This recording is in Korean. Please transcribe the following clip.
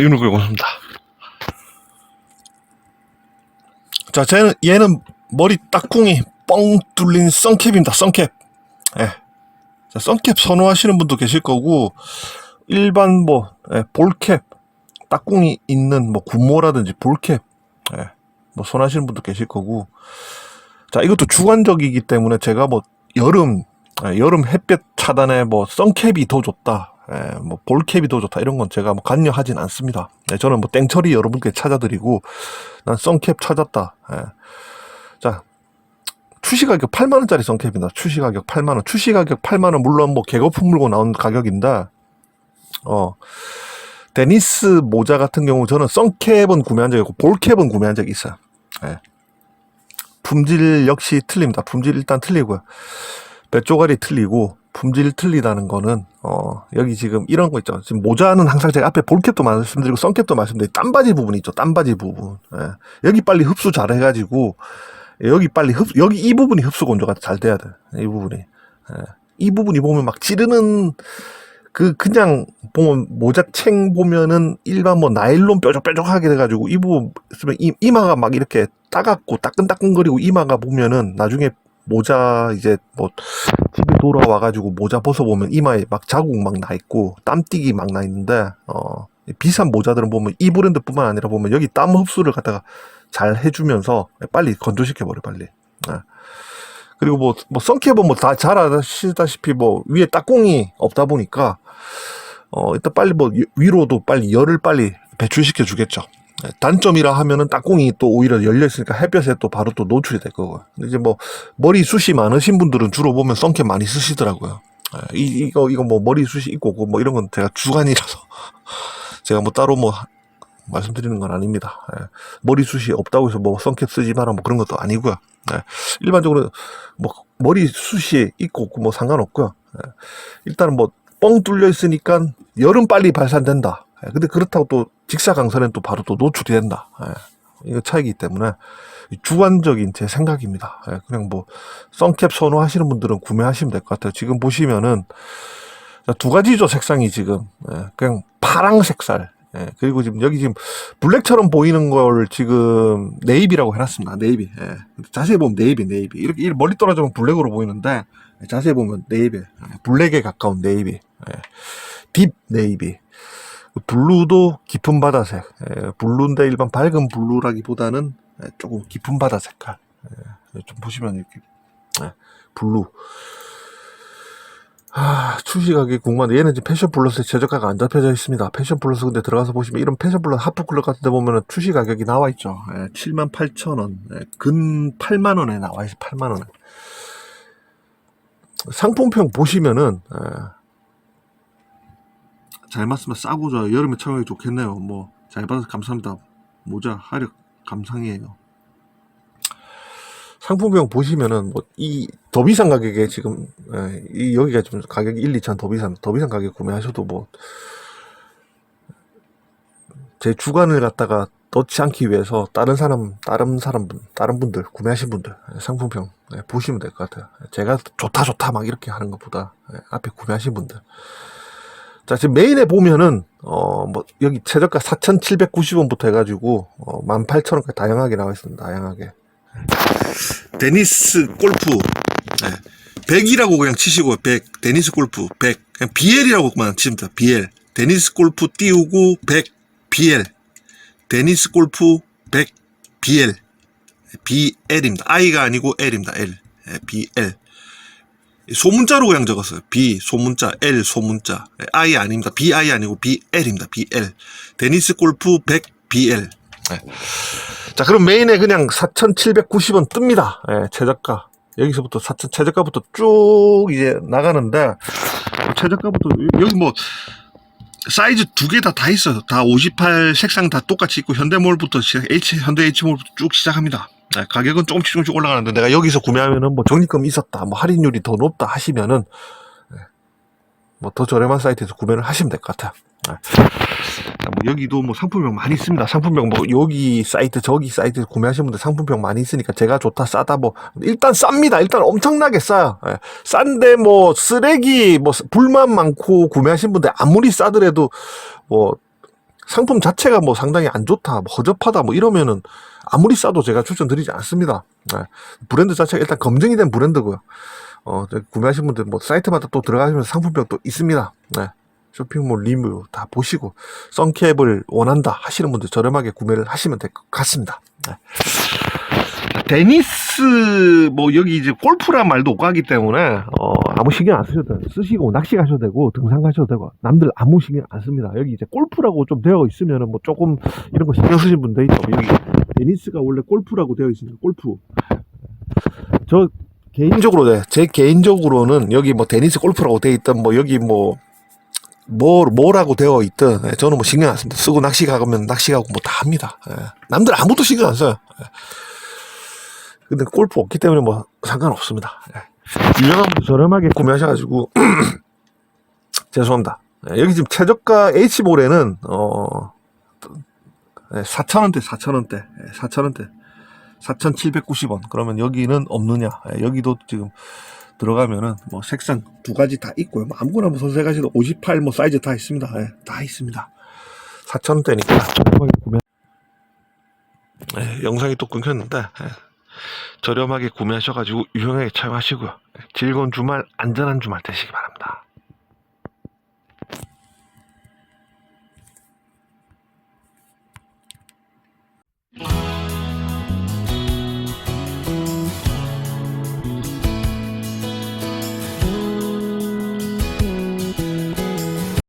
이걸 끌고 삽니다. 자, 쟤는, 얘는 머리 딱꿍이 뻥 뚫린 썬캡입니다. 썬캡. 예. 자, 썬캡 선호하시는 분도 계실 거고, 일반 뭐, 예, 볼캡, 딱꿍이 있는 뭐, 군모라든지 볼캡, 예, 뭐, 선호하시는 분도 계실 거고, 자, 이것도 주관적이기 때문에 제가 뭐, 여름, 예, 여름 햇볕 차단에 뭐, 썬캡이 더 좋다. 예, 뭐, 볼캡이 더 좋다. 이런 건 제가 뭐, 관여하진 않습니다. 예, 저는 뭐, 땡처리 여러분께 찾아드리고, 난 썬캡 찾았다. 예. 자, 출시 가격 8만 원짜리 썬캡입니다. 출시 가격 8만 원. 출시 가격 8만 원, 물론 뭐, 개거품 물고 나온 가격인데, 어, 데니스 모자 같은 경우 저는 썬캡은 구매한 적이 있고, 볼캡은 구매한 적이 있어요. 예. 품질 역시 틀립니다. 품질 일단 틀리고요. 배조갈이 틀리고 품질 틀리다는 거는 어 여기 지금 이런 거 있죠. 지금 모자는 항상 제가 앞에 볼캡도 말씀드리고 썬캡도 말씀드리고 땀바지 부분 있죠. 땀바지 부분. 예. 여기 빨리 흡수 잘 해가지고 여기 빨리 흡 여기 이 부분이 흡수 건조가 잘 돼야 돼. 이 부분이. 예. 이 부분이 보면 막 찌르는 그 그냥 보면 모자챙 보면은 일반 뭐 나일론 뾰족뾰족하게 돼가지고 이 부분 있으면 이, 이마가 막 이렇게 따갑고 따끈따끈거리고 이마가 보면은 나중에 모자 이제 뭐 집에 돌아와가지고 모자 벗어보면 이마에 막 자국 막 나 있고 땀띠기 막 나 있는데 어 비싼 모자들은 보면 이 브랜드뿐만 아니라 보면 여기 땀 흡수를 갖다가 잘 해주면서 빨리 건조시켜 버려 빨리. 예. 그리고 뭐, 뭐, 썬캡은 뭐 다 잘 아시다시피 뭐 위에 딱공이 없다 보니까 어, 일단 빨리 뭐 위로도 빨리 열을 빨리 배출시켜 주겠죠. 예, 단점이라 하면은 딱공이 또 오히려 열려 있으니까 햇볕에 또 바로 또 노출이 될. 근데 이제 뭐 머리 숱이 많으신 분들은 주로 보면 썬캡 많이 쓰시더라고요. 예, 이, 이거, 이거 뭐 머리 숱이 있고 뭐 이런 건 제가 주관이라서 제가 뭐 따로 뭐 말씀드리는 건 아닙니다. 예, 머리숱이 없다고 해서 뭐 썬캡 쓰지 마라 뭐 그런 것도 아니고요. 예, 일반적으로 뭐 머리숱이 있고 없고 뭐 상관없고요. 예, 일단은 뭐 뻥 뚫려 있으니까 열은 빨리 발산된다. 예, 근데 그렇다고 또 직사광선엔 또 바로 또 노출이 된다. 예, 이거 차이기 때문에 주관적인 제 생각입니다. 예, 그냥 뭐 썬캡 선호하시는 분들은 구매하시면 될 것 같아요. 지금 보시면은 두 가지죠 색상이 지금 예, 그냥 파랑 색살 예, 그리고 지금 여기 지금 블랙처럼 보이는 걸 지금 네이비라고 해놨습니다. 네이비. 예. 자세히 보면 네이비, 네이비. 이렇게 멀리 떨어지면 블랙으로 보이는데 자세히 보면 네이비. 예, 블랙에 가까운 네이비. 예. 딥 네이비. 블루도 깊은 바다색. 예, 블루인데 일반 밝은 블루라기보다는 예, 조금 깊은 바다 색깔. 예, 좀 보시면 이렇게 예, 블루. 아, 출시 가격 궁금한데 얘는 지금 패션 플러스에 최저가가 안 잡혀져 있습니다. 패션 플러스 근데 들어가서 보시면 이런 패션 플러스 하프 클럽 같은 데 보면은 출시 가격이 나와 있죠. 예, 78,000원. 예, 근 8만 원에 나와 있어. 8만 원에. 상품평 보시면은 예, 잘 맞으면 싸고 저 여름에 착용하기 좋겠네요. 뭐 잘 받아서 감사합니다. 모자 하력 감상이에요. 상품명 보시면은 뭐 이 더 비싼 가격에 지금 예, 이 여기가 좀 가격이 1, 2천 더 비싼 더 비싼 가격 구매하셔도 뭐 제 주관을 갖다가 넣지 않기 위해서 다른 사람 다른 사람 분 다른 분들 구매하신 분들 예, 상품평 예, 보시면 될 것 같아요. 제가 좋다 좋다 막 이렇게 하는 것보다 예, 앞에 구매하신 분들 자 지금 메인에 보면은 어 뭐 여기 최저가 4,790원부터 해가지고 어, 18,000원까지 다양하게 나와 있습니다. 다양하게. 데니스 골프. 네. 100이라고 그냥 치시고 100 데니스 골프 100 그냥 BL이라고만 됩니다. BL 데니스 골프 띄우고 100 BL 데니스 골프 100 BL BL입니다. I가 아니고 L입니다. L. 네, BL 소문자로 그냥 적었어요. B 소문자 L 소문자 I 아닙니다. BI 아니고 BL입니다. BL 데니스 골프 100 BL 네. 자, 그럼 메인에 그냥 4,790원 뜹니다. 예, 최저가. 여기서부터 4,000, 최저가부터 쭉 이제 나가는데, 최저가부터, 여기 뭐, 사이즈 두개다다 있어요. 다 58 색상 다 똑같이 있고, 현대몰부터 시작, H, 현대 H몰부터 쭉 시작합니다. 예, 가격은 조금씩 조금씩 올라가는데, 내가 여기서 구매하면은 뭐 적립금 있었다, 뭐 할인율이 더 높다 하시면은, 뭐 더 저렴한 사이트에서 구매를 하시면 될 것 같아요. 예. 자, 뭐 여기도 뭐 상품명 많이 있습니다. 상품명 뭐 여기 사이트 저기 사이트에서 구매하시는 분들 상품명 많이 있으니까 제가 좋다 싸다 뭐 일단 쌉니다. 일단 엄청나게 싸요. 예. 싼데 뭐 쓰레기 뭐 불만 많고 구매하신 분들 아무리 싸더라도 뭐 상품 자체가 뭐 상당히 안 좋다, 뭐 허접하다, 뭐 이러면은 아무리 싸도 제가 추천드리지 않습니다. 네. 브랜드 자체가 일단 검증이 된 브랜드고요. 어, 구매하신 분들 뭐 사이트마다 또 들어가시면 상품명 또 있습니다. 네. 쇼핑몰 리뷰 다 보시고 썬캡을 원한다 하시는 분들 저렴하게 구매를 하시면 될 것 같습니다. 네. 데니스 뭐 여기 이제 골프란 말도 오가기 때문에 어, 아무 신경 안 쓰셔도 돼요. 쓰시고 낚시 가셔도 되고 등산 가셔도 되고 남들 아무 신경 안 씁니다. 여기 이제 골프라고 좀 되어 있으면은 뭐 조금 이런 거 신경 쓰시는 분들 있죠. 여기 데니스가 원래 골프라고 되어 있습니다. 골프. 저 개인적으로 네, 제 개인적으로는 여기 뭐 데니스 골프라고 되어 있던 뭐 여기 뭐 뭐, 뭐라고 되어 있든, 예, 저는 뭐 신경 안 씁니다. 쓰고 낚시 가면 낚시 가고 뭐 다 합니다. 예. 남들 아무도 신경 안 써요. 예. 근데 골프 없기 때문에 뭐 상관없습니다. 예. 유명한 저렴하게 구매하셔가지고, 죄송합니다. 예, 여기 지금 최저가 H볼에는, 어, 4,000원대, 4,000원대, 4,000원대. 4,790원. 그러면 여기는 없느냐? 예, 여기도 지금 들어가면은 뭐 색상 두 가지 다 있고요. 뭐 아무거나 뭐 선택하셔도 58 뭐 사이즈 다 있습니다. 예, 다 있습니다. 4,000원대니까 저렴하게 구매. 예, 영상이 또 끊겼는데 예, 저렴하게 구매하셔가지고 유용하게 사용하시고요. 예, 즐거운 주말, 안전한 주말 되시기 바랍니다.